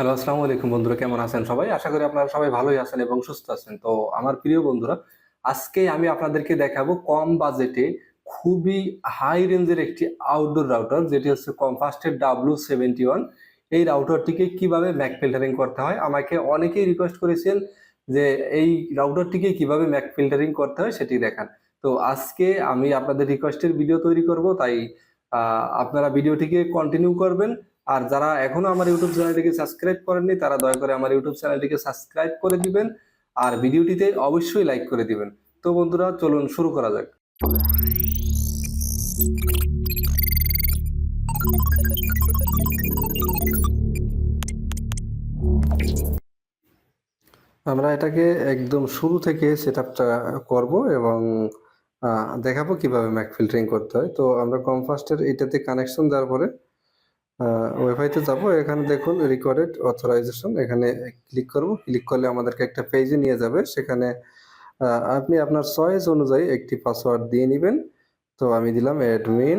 Hello আসসালামু আলাইকুম বন্ধুরা, কেমন আছেন সবাই? আশা করি আপনারা সবাই ভালোই আছেন এবং সুস্থ আছেন। তো আমার প্রিয় বন্ধুরা, আজকে আমি আপনাদেরকে দেখাবো কম বাজেটে খুবই হাই রেঞ্জের একটি আউটডোর রাউটার যেটি হচ্ছে কমফাস্টের ডাব্লু সেভেন্টি ওয়ান এই রাউটারটিকে কীভাবে ম্যাক ফিল্টারিং করতে হয়? আমাকে অনেকেই রিকোয়েস্ট করেছেন যে এই রাউটারটিকে কীভাবে ম্যাক ফিল্টারিং করতে হয় সেটি দেখান। তো আজকে আমি আপনাদের রিকোয়েস্টের ভিডিও তৈরি করব, তাই আপনারা ভিডিওটিকে কন্টিনিউ করবেন। আর যারা এখনও আমার ইউটিউব চ্যানেলটিকে সাবস্ক্রাইব করেননি, তারা দয়া করে আমার ইউটিউব চ্যানেলটিকে সাবস্ক্রাইব করে দিবেন আর ভিডিওটিতে অবশ্যই লাইক করে দিবেন। তো বন্ধুরা, চলুন শুরু করা যাক। আমরা এটাকে একদম শুরু থেকে সেট আপটা করব এবং দেখাবো কীভাবে ম্যাক ফিল্টারিং করতে হয়। তো আমরা কমফাস্টের এটাতে কানেকশন দেওয়ার পরে ওয়েবসাইটে যাব। এখানে দেখুন রেকর্ডেড অথরাইজেশন এখানে ক্লিক করব। ক্লিক করলে আমাদেরকে একটা পেজে নিয়ে যাবে। সেখানে আপনি আপনার চয়েস অনুযায়ী একটি পাসওয়ার্ড দিয়ে নেবেন। তো আমি দিলাম অ্যাডমিন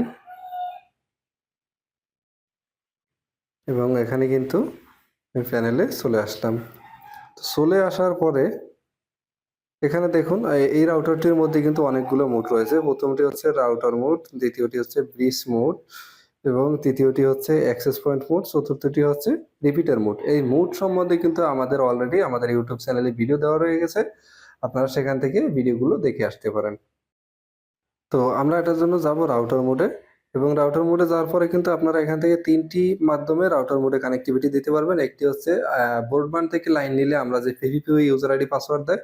এবং এখানে কিন্তু প্যানেলে চলে আসলাম। তো চলে আসার পরে, এখানে দেখুন, এই রাউটারটির মধ্যে কিন্তু অনেকগুলো মোড রয়েছে। প্রথমটি হচ্ছে রাউটার মোড দ্বিতীয়টি হচ্ছে ব্রিজ মোড এবং তৃতীয়টি হচ্ছে অ্যাক্সেস পয়েন্ট মোড চতুর্থটি হচ্ছে রিপিটার মোড এই মোড সম্বন্ধে কিন্তু আমাদের অলরেডি আমাদের ইউটিউব চ্যানেলে ভিডিও দেওয়া রয়ে গেছে। আপনারা সেখান থেকে ভিডিওগুলো দেখে আসতে পারেন। তো আমরা এটার জন্য যাব রাউটার মোডে এবং রাউটার মোডে যাওয়ার পরে কিন্তু আপনারা এখান থেকে তিনটি মাধ্যমে রাউটার মোডে কানেক্টিভিটি দিতে পারবেন। একটি হচ্ছে ব্রডব্যান্ড থেকে লাইন নিলে আমরা যে পিভিপি ইউজার আইডি পাসওয়ার্ড দেয়,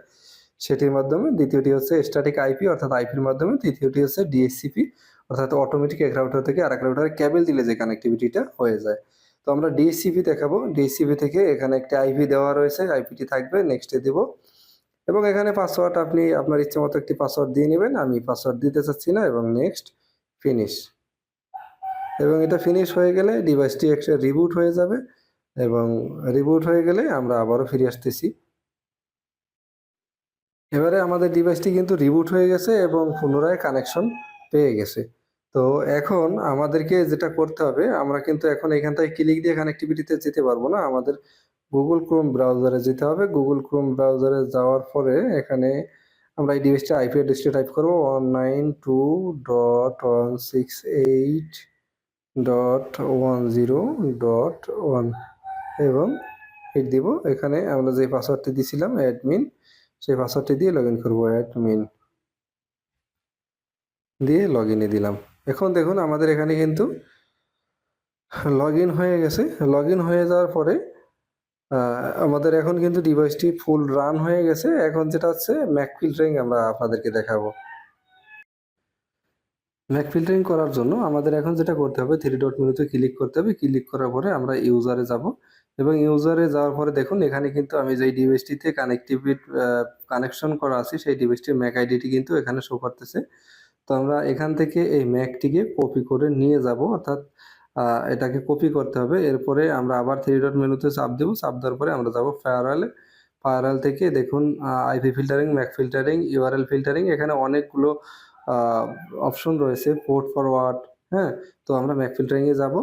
সেটির মাধ্যমে। দ্বিতীয়টি হচ্ছে স্ট্যাটিক আইপি অর্থাৎ আইপির মাধ্যমে। তৃতীয়টি হচ্ছে ডিএসসিপি অর্থাৎ অটোমেটিক এক রাউটার থেকে আরেক রাউটারে ক্যাবেল দিলে যে কানেক্টিভিটিটা হয়ে যায়। তো আমরা ডিএসসিপি দেখাবো। ডিএসসিপি থেকে এখানে একটা আইপি দেওয়া রয়েছে। আইপিটি থাকবে নেক্সটে দিব। এবং এখানে পাসওয়ার্ড আপনি আপনার ইচ্ছে মতো একটি পাসওয়ার্ড দিয়ে নেবেন। আমি পাসওয়ার্ড দিতে চাচ্ছি না এবং নেক্সট ফিনিশ এবং এটা ফিনিশ হয়ে গেলে ডিভাইসটি একটা রিবুট হয়ে যাবে এবং রিবুট হয়ে গেলে আমরা আবারও ফিরে আসতেছি। এবারে আমাদের ডিভাইসটি কিন্তু রিবুট হয়ে গেছে এবং পুনরায় কানেকশন পেয়ে গেছে। তো এখন আমাদেরকে যেটা করতে হবে, আমরা কিন্তু এখন এখান থেকে ক্লিক দিয়ে কানেক্টিভিটিতে যেতে পারব না। আমাদের গুগল ক্রোম ব্রাউজারে যেতে হবে। গুগল ক্রোম ব্রাউজারে যাওয়ার পরে এখানে আমরা এই ডিভাইসটা আইপি অ্যাড্রেসটা টাইপ করব। One nine two dot one six eight dot one zero dot one এবং হিট দিব। এখানে আমরা যে পাসওয়ার্ডটি দিয়েছিলাম অ্যাডমিন সেই পাসওয়ার্ডটি দিয়ে লগ ইন করব। অ্যাডমিন দিয়ে লগ ইনে দিলাম। এখন দেখুন আমাদের এখানে কিন্তু লগ ইন হয়ে গেছে। লগ ইন হয়ে যাওয়ার পরে আমাদের এখন কিন্তু ডিভাইসটি ফুল রান হয়ে গেছে। এখন যেটা হচ্ছে ম্যাক ফিল্টারিং আমরা আপনাদেরকে দেখাবো। ম্যাক ফিল্টারিং করার জন্য আমাদের এখন যেটা করতে হবে থ্রি ডট মেনুতে ক্লিক করতে হবে। ক্লিক করার পরে আমরা ইউজারে যাব এবং ইউজারে যাওয়ার পরে দেখুন এখানে কিন্তু আমি যেই ডিভাইসটিতে কানেক্টিভিট কানেকশন করা আছে, সেই ডিভাইসটির ম্যাক আইডিটি কিন্তু এখানে শো করতেছে। তো আমরা এখান থেকে এই ম্যাকটিকে কপি করে নিয়ে যাব, অর্থাৎ এটাকে কপি করতে হবে। এরপরে আমরা আবার থ্রি ডট মেনুতে চাপ দেবো। চাপ দেওয়ার পরে আমরা যাব ফায়ারওয়ালে ফায়ারওয়াল থেকে দেখুন IP filtering MAC filtering URL filtering এখানে অনেকগুলো অপশন রয়েছে পোর্ট ফরওয়ার্ড হ্যাঁ? তো আমরা ম্যাক ফিল্টারিংয়ে যাব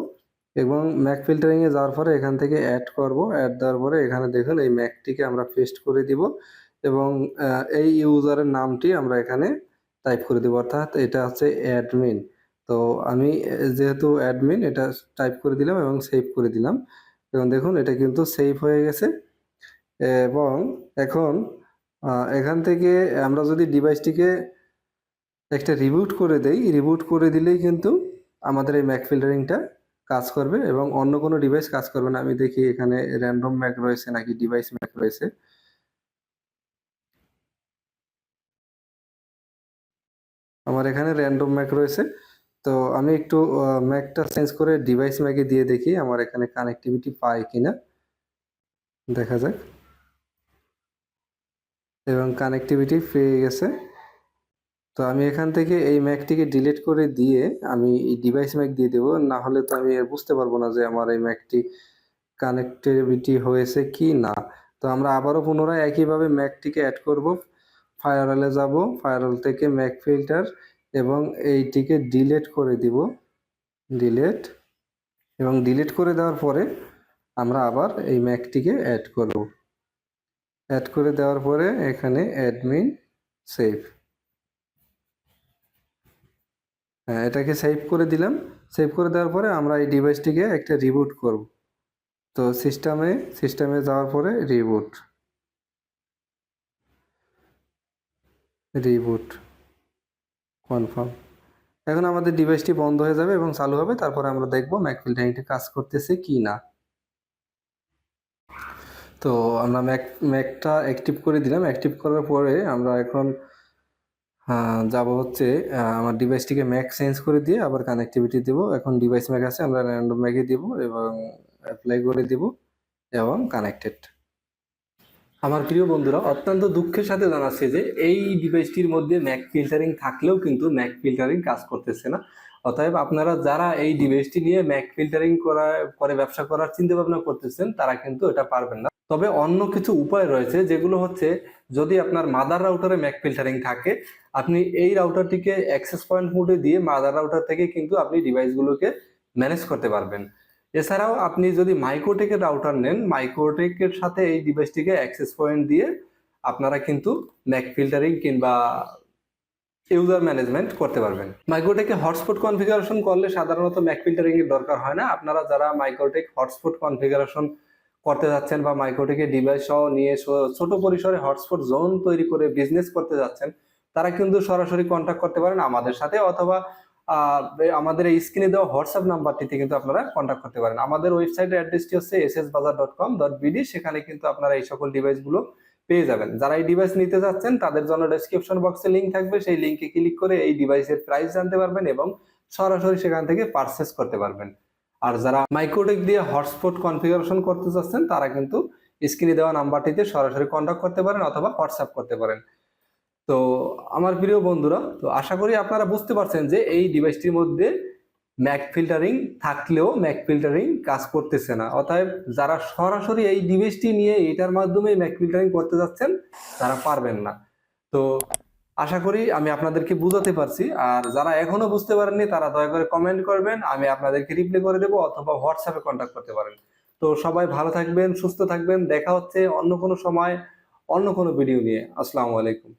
এবং ম্যাক ফিল্টারিংয়ে যাওয়ার পরে এখান থেকে অ্যাড করব। অ্যাড দেওয়ার পরে এখানে দেখুন, এই ম্যাকটিকে আমরা পেস্ট করে দিব এবং এই ইউজারের নামটি আমরা এখানে টাইপ করে দেবো, অর্থাৎ এটা হচ্ছে অ্যাডমিন তো আমি যেহেতু অ্যাডমিন এটা টাইপ করে দিলাম এবং সেভ করে দিলাম। এবং দেখুন, এটা কিন্তু সেভ হয়ে গেছে। এবং এখন এখান থেকে আমরা যদি ডিভাইসটিকে একটা রিবুট করে দেই রিবুট করে দিলেই কিন্তু আমাদের এই ম্যাক ফিল্টারিংটা কাজ করবে এবং অন্য কোনো ডিভাইস কাজ করবে না। আমি দেখি এখানে র্যান্ডম ম্যাক রয়েছে নাকি ডিভাইস ম্যাক রয়েছে। আমার এখানে র্যান্ডম ম্যাক রয়েছে। তো আমি একটু ম্যাকটা চেঞ্জ করে ডিভাইস ম্যাকে দিয়ে দেখি আমার এখানে কানেক্টিভিটি পায় কিনা। দেখা যাক। এবং কানেক্টিভিটি পেয়ে গেছে। তো আমি এখান থেকে এই ম্যাকটিকে ডিলিট করে দিয়ে আমি এই ডিভাইস ম্যাক দিয়ে দেবো। না হলে তো আমি বুঝতে পারব না যে আমার এই ম্যাকটি কানেক্টিভিটি হয়েছে কি না। তো আমরা আবারও পুনরায় একইভাবে ম্যাকটিকে অ্যাড করব। ফায়ারওয়ালে যাব ফায়ারওয়াল থেকে ম্যাক ফিল্টার এবং এইটিকে ডিলিট করে দিব। ডিলিট এবং ডিলিট করে দেওয়ার পরে আমরা আবার এই ম্যাকটিকে অ্যাড করব। অ্যাড করে দেওয়ার পরে এখানে অ্যাডমিন সেভ হ্যাঁ এটাকে সেভ করে দিলাম। সেভ করে দেওয়ার পরে আমরা এই ডিভাইসটিকে একটা রিবুট করব। তো সিস্টেমে সিস্টেমে যাওয়ার পরে রিবুট রিবুট কনফার্ম এখন আমাদের ডিভাইসটি বন্ধ হয়ে যাবে এবং চালু হবে, তারপরে আমরা দেখব ম্যাক ফিল্টারিংটি কাজ করতেছে কি না তো আমরা ম্যাক ম্যাকটা অ্যাক্টিভ করে দিলাম। অ্যাক্টিভ করার পরে আমরা এখন যাব হচ্ছে আমার ডিভাইসটিকে ম্যাক চেঞ্জ করে দিয়ে আবার কানেক্টিভিটি দেব। এখন ডিভাইস ম্যাক আছে, আমরা র্যান্ডম ম্যাকে দিব এবং অ্যাপ্লাই করে দিব এবং কানেক্টেড আমার প্রিয় বন্ধুরা, অত্যন্ত দুঃখের সাথে জানাচ্ছে যে এই ডিভাইসটির মধ্যে ম্যাক ফিল্টারিং থাকলেও কিন্তু ম্যাক ফিল্টারিং কাজ করতেছে না। অতএব আপনারা যারা এই ডিভাইসটি নিয়ে ম্যাক ফিল্টারিং করা, করে ব্যবসা করার চিন্তা ভাবনা করতেছেন, তারা কিন্তু এটা পারবেন না। তবে অন্য কিছু উপায় রয়েছে, যেগুলো হচ্ছে যদি আপনার মাদার রাউটারে ম্যাক ফিল্টারিং থাকে, আপনি এই রাউটারটিকে অ্যাক্সেস পয়েন্ট মোডে দিয়ে মাদার রাউটার থেকে কিন্তু আপনি ডিভাইসগুলোকে ম্যানেজ করতে পারবেন। এছাড়াও আপনি যদি মাইক্রোটেকের রাউটার নেন, মাইক্রোটেকের সাথে এই ডিভাইসটিকে অ্যাক্সেস পয়েন্ট দিয়ে আপনারা কিন্তু ম্যাক ফিল্টারিং কিংবা ইউজার ম্যানেজমেন্ট করতে পারবেন। মাইক্রোটেকে হটস্পট কনফিগারেশন করলে সাধারণত ম্যাক ফিল্টারিং এর দরকার হয় না। আপনারা যারা মাইক্রোটেক হটস্পট কনফিগারেশন করতে যাচ্ছেন বা মাইক্রোটেকের ডিভাইস সহ নিয়ে ছোট পরিসরে হটস্পট জোন তৈরি করে বিজনেস করতে যাচ্ছেন, তারা কিন্তু সরাসরি কন্ট্যাক্ট করতে পারেন আমাদের সাথে অথবা আমাদের এই স্ক্রিনে দেওয়া হোয়াটসঅ্যাপ নাম্বারটিতে কিন্তু আপনারা কন্ট্যাক্ট করতে পারেন। আমাদের ওয়েবসাইটের অ্যাড্রেসটি হচ্ছে S S Bazar dot com dot BD সেখানে কিন্তু আপনারা এই সকল ডিভাইসগুলো পেয়ে যাবেন। যারা এই ডিভাইস নিতে যাচ্ছেন তাদের জন্য ডেসক্রিপশন বক্সে লিংক থাকবে। সেই লিংকে ক্লিক করে এই ডিভাইসের প্রাইস জানতে পারবেন এবং সরাসরি সেখান থেকে পারচেস করতে পারবেন। আর যারা মাইক্রোটেক দিয়ে হটস্পট কনফিগারেশন করতে চাচ্ছেন, তারা কিন্তু স্ক্রিনে দেওয়া নাম্বারটিতে সরাসরি কন্ট্যাক্ট করতে পারেন অথবা হোয়াটসঅ্যাপ করতে পারেন। তো আমার প্রিয় বন্ধুরা, তো আশা করি আপনারা বুঝতে পারছেন যে এই ডিভাইসটির মধ্যে ম্যাক ফিল্টারিং থাকলেও ম্যাক ফিল্টারিং কাজ করতেছে না। অতএব যারা সরাসরি এই ডিভাইসটি নিয়ে এটার মাধ্যমে ম্যাক ফিল্টারিং করতে যাচ্ছেন, তারা পারবেন না। তো আশা করি আমি আপনাদেরকে বুঝাতে পারছি, আর যারা এখনও বুঝতে পারেননি, তারা দয়া করে কমেন্ট করবেন, আমি আপনাদেরকে রিপ্লাই করে দেবো অথবা হোয়াটসঅ্যাপে কন্ট্যাক্ট করতে পারেন। তো সবাই ভালো থাকবেন, সুস্থ থাকবেন, দেখা হচ্ছে অন্য কোনো সময়, অন্য কোনো ভিডিও নিয়ে। আসসালামু আলাইকুম।